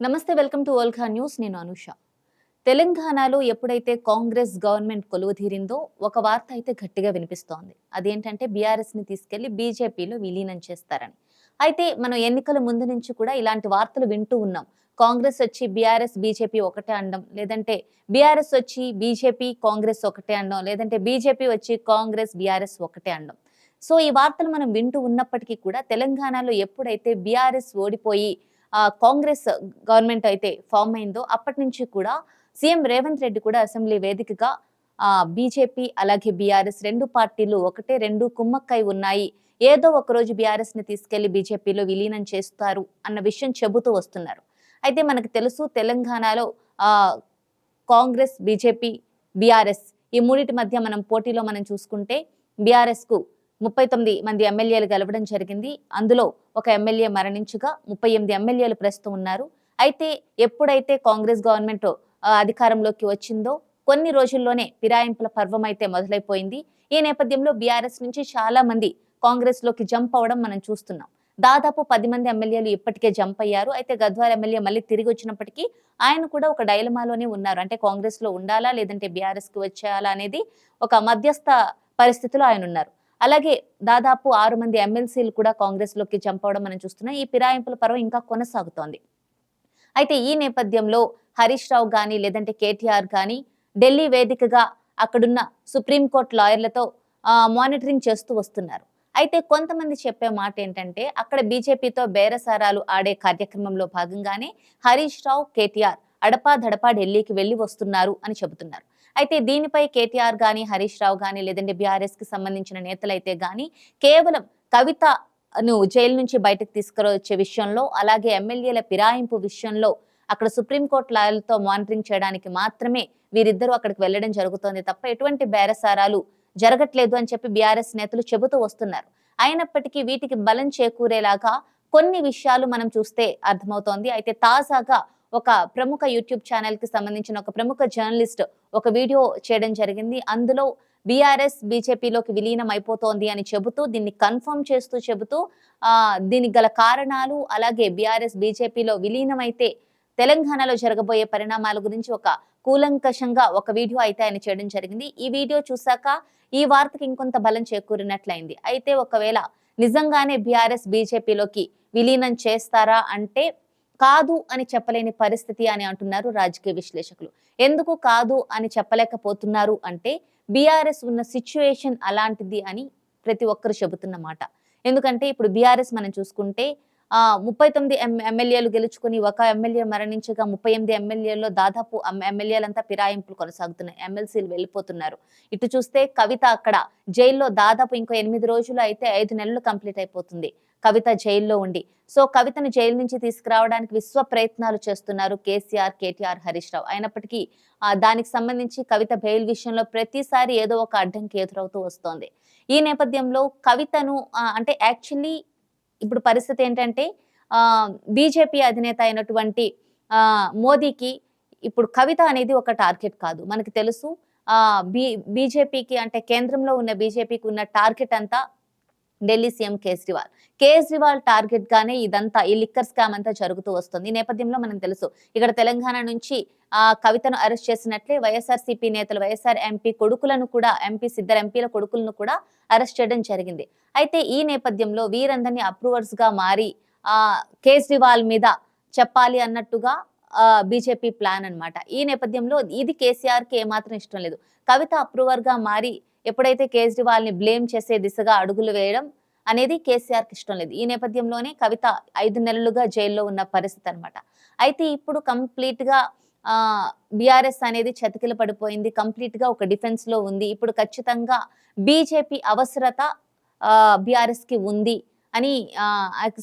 నమస్తే welcome to ఓల్ఖా news. నేను అనుష. తెలంగాణలో ఎప్పుడైతే కాంగ్రెస్ గవర్నమెంట్ కొలువుదీరిందో ఒక వార్త అయితే గట్టిగా వినిపిస్తోంది. అదేంటంటే బీఆర్ఎస్ని తీసుకెళ్ళి బీజేపీలో విలీనం చేస్తారని. అయితే మనం ఎన్నికల ముందు నుంచి కూడా ఇలాంటి వార్తలు వింటూ ఉన్నాం. కాంగ్రెస్ వచ్చి బీఆర్ఎస్ బీజేపీ ఒకటే అనడం లేదంటే బీఆర్ఎస్ వచ్చి బీజేపీ కాంగ్రెస్ ఒకటే అనడం లేదంటే బీజేపీ వచ్చి కాంగ్రెస్ బీఆర్ఎస్ ఒకటే అనడం సో ఈ వార్తలు మనం వింటూ ఉన్నప్పటికీ కూడా తెలంగాణలో ఎప్పుడైతే బీఆర్ఎస్ ఓడిపోయి కాంగ్రెస్ గవర్నమెంట్ అయితే ఫామ్ అయిందో అప్పటి నుంచి కూడా సీఎం రేవంత్ రెడ్డి కూడా అసెంబ్లీ వేదికగా బీజేపీ అలాగే బీఆర్ఎస్ రెండు పార్టీలు ఒకటే రెండు కుమ్మక్కై ఉన్నాయి. ఏదో ఒకరోజు బీఆర్ఎస్ని బీఆర్ఎస్ని తీసుకెళ్ళి బీజేపీలో విలీనం చేస్తారు అన్న విషయం చెబుతూ వస్తున్నారు. అయితే మనకు తెలుసు తెలంగాణలో కాంగ్రెస్ బీజేపీ బీఆర్ఎస్ ఈ మూడింటి మధ్య మనం పోటీలో మనం చూసుకుంటే బీఆర్ఎస్కు ముప్పై తొమ్మిది మంది ఎమ్మెల్యేలు గెలవడం జరిగింది. అందులో ఒక ఎమ్మెల్యే మరణించగా ముప్పై ఎనిమిది ఎమ్మెల్యేలు ప్రస్తుతం ఉన్నారు. అయితే ఎప్పుడైతే కాంగ్రెస్ గవర్నమెంట్ అధికారంలోకి వచ్చిందో కొన్ని రోజుల్లోనే ఫిరాయింపుల పర్వం అయితే మొదలైపోయింది. ఈ నేపథ్యంలో బీఆర్ఎస్ నుంచి చాలా మంది కాంగ్రెస్లోకి జంప్ అవడం మనం చూస్తున్నాం. దాదాపు పది మంది ఎమ్మెల్యేలు ఇప్పటికే జంప్ అయ్యారు. అయితే గద్వాల్ ఎమ్మెల్యే మళ్ళీ తిరిగి వచ్చినప్పటికీ ఆయన కూడా ఒక డైలమాలోనే ఉన్నారు. అంటే కాంగ్రెస్లో ఉండాలా లేదంటే బీఆర్ఎస్కి వచ్చేయాలా అనేది ఒక మధ్యస్థ పరిస్థితిలో ఆయన ఉన్నారు. అలాగే దాదాపు ఆరు మంది ఎమ్మెల్సీలు కూడా కాంగ్రెస్లోకి చంపవడం మనం చూస్తున్నాం. ఈ ఫిరాయింపుల పర్వం ఇంకా కొనసాగుతోంది. అయితే ఈ నేపథ్యంలో హరీష్ రావు కానీ లేదంటే కేటీఆర్ కానీ ఢిల్లీ వేదికగా అక్కడున్న సుప్రీంకోర్టు లాయర్లతో మానిటరింగ్ చేస్తూ వస్తున్నారు. అయితే కొంతమంది చెప్పే మాట ఏంటంటే అక్కడ బీజేపీతో బేరసారాలు ఆడే కార్యక్రమంలో భాగంగానే హరీష్ రావు కేటీఆర్ అడపా దడపా ఢిల్లీకి వెళ్ళి వస్తున్నారు అని చెబుతున్నారు. అయితే దీనిపై కేటీఆర్ గాని హరీష్ రావు గాని లేదంటే బీఆర్ఎస్కి సంబంధించిన నేతలైతే గాని కేవలం కవితను జైలు నుంచి బయటకు తీసుకురొచ్చే విషయంలో అలాగే ఎమ్మెల్యేల ఫిరాయింపు విషయంలో అక్కడ సుప్రీంకోర్టు లాయర్లతో మానిటరింగ్ చేయడానికి మాత్రమే వీరిద్దరూ అక్కడికి వెళ్ళడం జరుగుతోంది తప్ప ఎటువంటి బేరసారాలు జరగట్లేదు అని చెప్పి బీఆర్ఎస్ నేతలు చెబుతూ వస్తున్నారు. అయినప్పటికీ వీటికి బలం చేకూరేలాగా కొన్ని విషయాలు మనం చూస్తే అర్థమవుతోంది. అయితే తాజాగా ఒక ప్రముఖ యూట్యూబ్ ఛానల్కి సంబంధించిన ఒక ప్రముఖ జర్నలిస్ట్ ఒక వీడియో చేయడం జరిగింది. అందులో బీఆర్ఎస్ బీజేపీలోకి విలీనం అయిపోతోంది అని చెబుతూ దీన్ని కన్ఫర్మ్ చేస్తూ చెబుతూ ఆ దీనికి గల కారణాలు అలాగే బీఆర్ఎస్ బీజేపీలో విలీనం అయితే తెలంగాణలో జరగబోయే పరిణామాల గురించి ఒక కూలంకషంగా ఒక వీడియో అయితే ఆయన చేయడం జరిగింది. ఈ వీడియో చూశాక ఈ వార్తకి ఇంకొంత బలం చేకూరినట్లయింది. అయితే ఒకవేళ నిజంగానే బీఆర్ఎస్ బీజేపీలోకి విలీనం చేస్తారా అంటే కాదు అని చెప్పలేని పరిస్థితి అని అంటున్నారు రాజకీయ విశ్లేషకులు. ఎందుకు కాదు అని చెప్పలేకపోతున్నారు అంటే బీఆర్ఎస్ ఉన్న సిచ్యువేషన్ అలాంటిది అని ప్రతి ఒక్కరు చెబుతున్న మాట. ఎందుకంటే ఇప్పుడు బీఆర్ఎస్ మనం చూసుకుంటే ముప్పై తొమ్మిది ఎం ఎమ్మెల్యేలు గెలుచుకుని ఒక ఎమ్మెల్యే మరణించగా ముప్పై ఎనిమిది ఎమ్మెల్యేల్లో దాదాపు ఎమ్మెల్యేలంతా ఫిరాయింపులు కొనసాగుతున్నాయి. ఎమ్మెల్సీలు వెళ్ళిపోతున్నారు. ఇటు చూస్తే కవిత అక్కడ జైల్లో దాదాపు ఇంకో ఎనిమిది రోజులు అయితే ఐదు నెలలు కంప్లీట్ అయిపోతుంది. కవిత జైల్లో ఉండి. సో కవితను జైలు నుంచి తీసుకురావడానికి విశ్వ ప్రయత్నాలు చేస్తున్నారు కేసీఆర్ కేటీఆర్ హరీష్ రావు. అయినప్పటికీ దానికి సంబంధించి కవిత బెయిల్ విషయంలో ప్రతిసారి ఏదో ఒక అడ్డంకి ఎదురవుతూ వస్తోంది. ఈ నేపథ్యంలో కవితను అంటే యాక్చువల్లీ ఇప్పుడు పరిస్థితి ఏంటంటే ఆ బీజేపీ అధినేత అయినటువంటి ఆ మోదీకి ఇప్పుడు కవిత అనేది ఒక టార్గెట్ కాదు. మనకి తెలుసు ఆ బీ బీజేపీకి అంటే కేంద్రంలో ఉన్న బీజేపీకి ఉన్న టార్గెట్ అంతా ఢిల్లీ సీఎం కేజ్రీవాల్. కేజ్రీవాల్ టార్గెట్ గానే ఇదంతా ఈ లిక్కర్ స్కామ్ అంతా జరుగుతూ వస్తుంది. ఈ నేపథ్యంలో మనం తెలుసు ఇక్కడ తెలంగాణ నుంచి ఆ కవితను అరెస్ట్ చేసినట్లే వైఎస్ఆర్ నేతలు వైఎస్ఆర్ ఎంపీ కొడుకులను కూడా ఎంపీ ఇద్దరు ఎంపీల కొడుకులను కూడా అరెస్ట్ చేయడం జరిగింది. అయితే ఈ నేపథ్యంలో వీరందరినీ అప్రూవర్స్గా మారి ఆ కేజ్రీవాల్ మీద చెప్పాలి అన్నట్టుగా బీజేపీ ప్లాన్ అన్నమాట. ఈ నేపథ్యంలో ఇది కేసీఆర్కి ఏమాత్రం ఇష్టం లేదు. కవిత అప్రూవర్గా మారి ఎప్పుడైతే కేజ్రీవాల్ని బ్లేమ్ చేసే దిశగా అడుగులు వేయడం అనేది కేసీఆర్కి ఇష్టం లేదు. ఈ నేపథ్యంలోనే కవిత ఐదు నెలలుగా జైల్లో ఉన్న పరిస్థితి అనమాట అయితే ఇప్పుడు కంప్లీట్గా బీఆర్ఎస్ అనేది చతికిల పడిపోయింది. కంప్లీట్గా ఒక డిఫెన్స్లో ఉంది. ఇప్పుడు ఖచ్చితంగా బీజేపీ అవసరత బీఆర్ఎస్కి ఉంది అని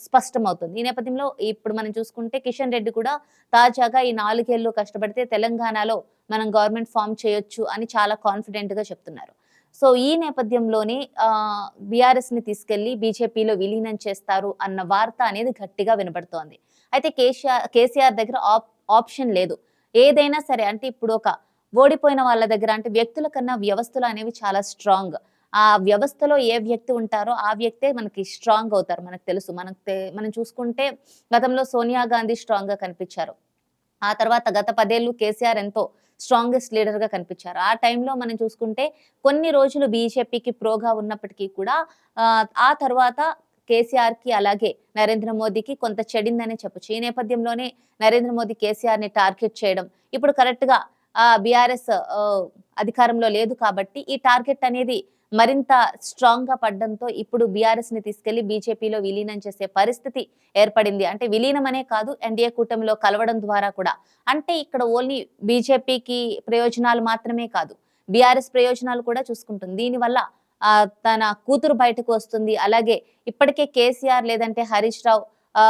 స్పష్టమవుతుంది. ఈ నేపథ్యంలో ఇప్పుడు మనం చూసుకుంటే కిషన్ రెడ్డి కూడా తాజాగా ఈ నాలుగేళ్ళు కష్టపడితే తెలంగాణలో మనం గవర్నమెంట్ ఫామ్ చేయొచ్చు అని చాలా కాన్ఫిడెంట్గా చెప్తున్నారు. సో ఈ నేపథ్యంలోనే బీఆర్ఎస్ని తీసుకెళ్ళి బీజేపీలో విలీనం చేస్తారు అన్న వార్త అనేది గట్టిగా వినబడుతోంది. అయితే కేసీఆర్ కేసీఆర్ దగ్గర ఆప్ ఆప్షన్ లేదు. ఏదైనా సరే అంటే ఇప్పుడు ఒక ఓడిపోయిన వాళ్ళ దగ్గర అంటే వ్యక్తుల కన్నా వ్యవస్థలు అనేవి చాలా స్ట్రాంగ్. ఆ వ్యవస్థలో ఏ వ్యక్తి ఉంటారో ఆ వ్యక్తే మనకి స్ట్రాంగ్ అవుతారు మనకు తెలుసు. మనకు మనం చూసుకుంటే గతంలో సోనియా గాంధీ స్ట్రాంగ్గా కనిపించారు. ఆ తర్వాత గత పదేళ్ళు కేసీఆర్ ఎంతో స్ట్రాంగెస్ట్ లీడర్గా కనిపించారు. ఆ టైంలో మనం చూసుకుంటే కొన్ని రోజులు బీజేపీకి ప్రోగా ఉన్నప్పటికీ కూడా ఆ, తర్వాత కేసీఆర్కి అలాగే నరేంద్ర మోదీకి కొంత చెడిందనే చెప్పొచ్చు. ఈ నేపథ్యంలోనే నరేంద్ర మోదీ కేసీఆర్ని టార్గెట్ చేయడం. ఇప్పుడు కరెక్ట్గా ఆ బీఆర్ఎస్ అధికారంలో లేదు కాబట్టి ఈ టార్గెట్ అనేది మరింత స్ట్రాంగ్గా పడడంతో ఇప్పుడు బీఆర్ఎస్ని తీసుకెళ్ళి బీజేపీలో విలీనం చేసే పరిస్థితి ఏర్పడింది. అంటే విలీనం అనే కాదు ఎన్డీఏ కూటమిలో కలవడం ద్వారా కూడా. అంటే ఇక్కడ ఓన్లీ బీజేపీకి ప్రయోజనాలు మాత్రమే కాదు బీఆర్ఎస్ ప్రయోజనాలు కూడా చూసుకుంటుంది. దీనివల్ల ఆ, తన కూతురు బయటకు వస్తుంది. అలాగే ఇప్పటికే కేసీఆర్ లేదంటే హరీష్ రావు ఆ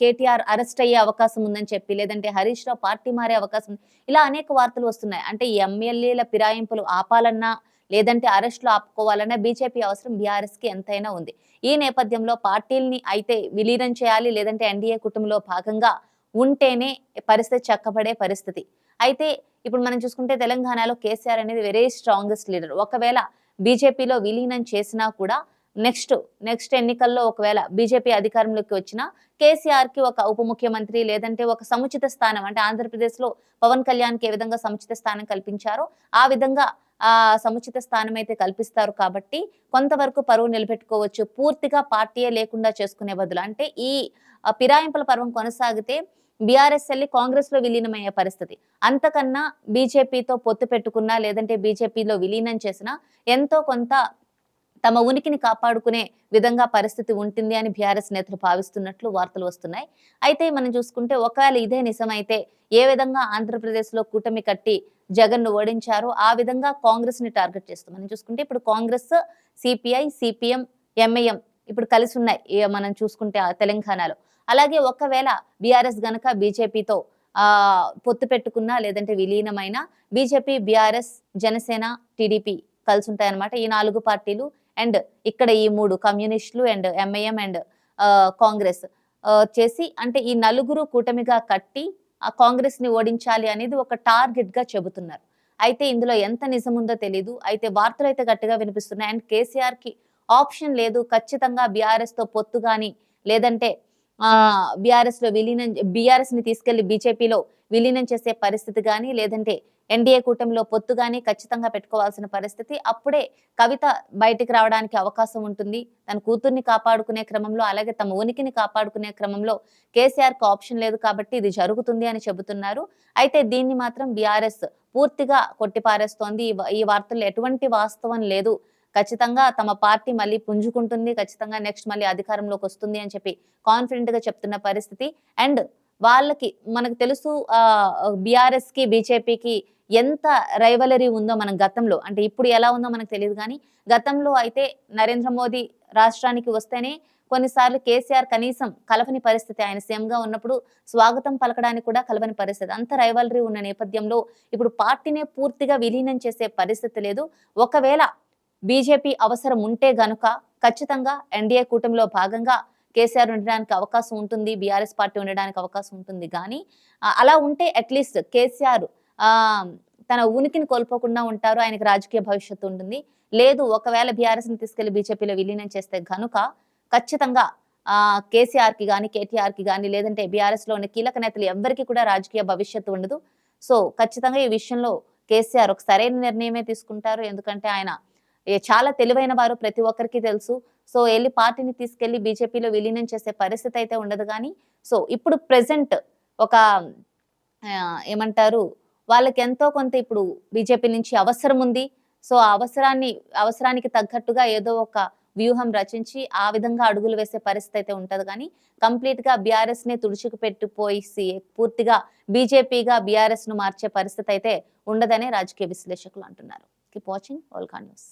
కేటీఆర్ అరెస్ట్ అయ్యే అవకాశం ఉందని చెప్పి లేదంటే హరీష్ రావు పార్టీ మారే అవకాశం ఉంది. ఇలా అనేక వార్తలు వస్తున్నాయి. అంటే ఎమ్మెల్యేల ఫిరాయింపులు ఆపాలన్నా లేదంటే అరెస్టులు ఆపుకోవాలన్న బీజేపీ అవసరం బీఆర్ఎస్కి ఎంతైనా ఉంది. ఈ నేపథ్యంలో పార్టీల్ని అయితే విలీనం చేయాలి లేదంటే ఎన్డీఏ కుటుంబంలో భాగంగా ఉంటేనే పరిస్థితి చక్కబడే పరిస్థితి. అయితే ఇప్పుడు మనం చూసుకుంటే తెలంగాణలో కేసీఆర్ అనేది వెరీ స్ట్రాంగెస్ట్ లీడర్ ఒకవేళ బీజేపీలో విలీనం చేసినా కూడా నెక్స్ట్ నెక్స్ట్ ఎన్నికల్లో ఒకవేళ బీజేపీ అధికారంలోకి వచ్చినా కేసీఆర్కి ఒక ఉప ముఖ్యమంత్రి లేదంటే ఒక సముచిత స్థానం అంటే ఆంధ్రప్రదేశ్లో పవన్ కళ్యాణ్కి ఏ విధంగా సముచిత స్థానం కల్పించారో ఆ విధంగా సముచిత స్థానం అయితే కల్పిస్తారు కాబట్టి కొంతవరకు పరువు నిలబెట్టుకోవచ్చు. పూర్తిగా పార్టీయే లేకుండా చేసుకునే బదులు. అంటే ఈ పిరాయింపుల పర్వం కొనసాగితే బీఆర్ఎస్ వెళ్ళి కాంగ్రెస్లో విలీనమయ్యే పరిస్థితి. అంతకన్నా బీజేపీతో పొత్తు పెట్టుకున్నా లేదంటే బీజేపీలో విలీనం చేసినా ఎంతో కొంత తమ ఉనికిని కాపాడుకునే విధంగా పరిస్థితి ఉంటుంది అని బీఆర్ఎస్ నేతలు భావిస్తున్నట్లు వార్తలు వస్తున్నాయి. అయితే మనం చూసుకుంటే ఒకవేళ ఇదే నిజమైతే ఏ విధంగా ఆంధ్రప్రదేశ్లో కూటమి కట్టి జగన్ను ఓడించారో. ఆ విధంగా కాంగ్రెస్ని టార్గెట్ చేస్తాం మనం చూసుకుంటే ఇప్పుడు కాంగ్రెస్ సిపిఐ సిపిఎం ఎంఐఎం ఇప్పుడు కలిసి ఉన్నాయి. మనం చూసుకుంటే ఆ తెలంగాణలో. అలాగే ఒకవేళ బీఆర్ఎస్ గనక బీజేపీతో ఆ పొత్తు పెట్టుకున్నా లేదంటే విలీనమైన బీజేపీ బీఆర్ఎస్ జనసేన టీడీపీ కలిసి ఉంటాయన్నమాట. ఈ నాలుగు పార్టీలు అండ్ ఇక్కడ ఈ మూడు కమ్యూనిస్టులు అండ్ ఎంఐఎం అండ్ కాంగ్రెస్ చేసి అంటే ఈ నలుగురు కూటమిగా కట్టి ఆ కాంగ్రెస్ని ఓడించాలి అనేది ఒక టార్గెట్గా చెబుతున్నారు. అయితే ఇందులో ఎంత నిజముందో తెలీదు. అయితే వార్తలు అయితే గట్టిగా వినిపిస్తున్నాయి. అండ్ కేసీఆర్కి ఆప్షన్ లేదు. ఖచ్చితంగా బీఆర్ఎస్తో పొత్తు గాని లేదంటే ఆ బీఆర్ఎస్లో విలీనం బీఆర్ఎస్ని తీసుకెళ్ళి బీజేపీలో విలీనం చేసే పరిస్థితి కానీ లేదంటే ఎన్డీఏ కూటమిలో పొత్తు కానీ ఖచ్చితంగా పెట్టుకోవాల్సిన పరిస్థితి. అప్పుడే కవిత బయటికి రావడానికి అవకాశం ఉంటుంది. తన కూతుర్ని కాపాడుకునే క్రమంలో అలాగే తమ ఉనికిని కాపాడుకునే క్రమంలో కేసీఆర్కు ఆప్షన్ లేదు కాబట్టి ఇది జరుగుతుంది అని చెబుతున్నారు. అయితే దీన్ని మాత్రం బీఆర్ఎస్ పూర్తిగా కొట్టిపారేస్తోంది. ఈ ఈ వార్తల్లో ఎటువంటి వాస్తవం లేదు. ఖచ్చితంగా తమ పార్టీ మళ్ళీ పుంజుకుంటుంది. ఖచ్చితంగా నెక్స్ట్ మళ్ళీ అధికారంలోకి వస్తుంది అని చెప్పి కాన్ఫిడెంట్గా చెప్తున్న పరిస్థితి. అండ్ వాళ్ళకి మనకు తెలుసు బీఆర్ఎస్కి బీజేపీకి ఎంత రైవలరీ ఉందో మనం గతంలో అంటే ఇప్పుడు ఎలా ఉందో మనకు తెలియదు కానీ గతంలో అయితే నరేంద్ర మోదీ రాష్ట్రానికి వస్తేనే కొన్నిసార్లు కేసీఆర్ కనీసం కలవని పరిస్థితి ఆయన సీఎంగా ఉన్నప్పుడు స్వాగతం పలకడానికి కూడా కలవని పరిస్థితి. అంత రైవలరీ ఉన్న నేపథ్యంలో ఇప్పుడు పార్టీనే పూర్తిగా విలీనం చేసే పరిస్థితి లేదు. ఒకవేళ బీజేపీ అవసరం ఉంటే గనుక ఖచ్చితంగా ఎన్డీఏ కూటమిలో భాగంగా కేసీఆర్ ఉండడానికి అవకాశం ఉంటుంది బీఆర్ఎస్ పార్టీ ఉండడానికి అవకాశం ఉంటుంది. కానీ అలా ఉంటే అట్లీస్ట్ కేసీఆర్ తన ఉనికిని కోల్పోకుండా ఉంటారు ఆయనకు రాజకీయ భవిష్యత్తు ఉంటుంది. లేదు ఒకవేళ బీఆర్ఎస్ని తీసుకెళ్ళి బీజేపీలో విలీనం చేస్తే కనుక ఖచ్చితంగా ఆ కేసీఆర్కి కానీ కేటీఆర్కి కానీ లేదంటే బీఆర్ఎస్లో ఉన్న కీలక నేతలు ఎవ్వరికి కూడా రాజకీయ భవిష్యత్తు ఉండదు. సో ఖచ్చితంగా ఈ విషయంలో కేసీఆర్ ఒక సరైన నిర్ణయమే తీసుకుంటారు. ఎందుకంటే ఆయన చాలా తెలివైన వారు ప్రతి ఒక్కరికి తెలుసు. సో వెళ్ళి పార్టీని తీసుకెళ్ళి బీజేపీలో విలీనం చేసే పరిస్థితి అయితే ఉండదు కానీ సో ఇప్పుడు ప్రెసెంట్ ఒక ఏమంటారు వాళ్ళకి ఎంతో కొంత ఇప్పుడు బీజేపీ నుంచి అవసరం ఉంది. సో ఆ అవసరాన్ని అవసరానికి తగ్గట్టుగా ఏదో ఒక వ్యూహం రచించి ఆ విధంగా అడుగులు వేసే పరిస్థితి అయితే ఉంటుంది. కానీ కంప్లీట్గా బీఆర్ఎస్ని తుడుచుకు పెట్టిపోయి పూర్తిగా బీజేపీగా బీఆర్ఎస్ను మార్చే పరిస్థితి అయితే ఉండదనే రాజకీయ విశ్లేషకులు అంటున్నారు. Keep watching ఓల్కా news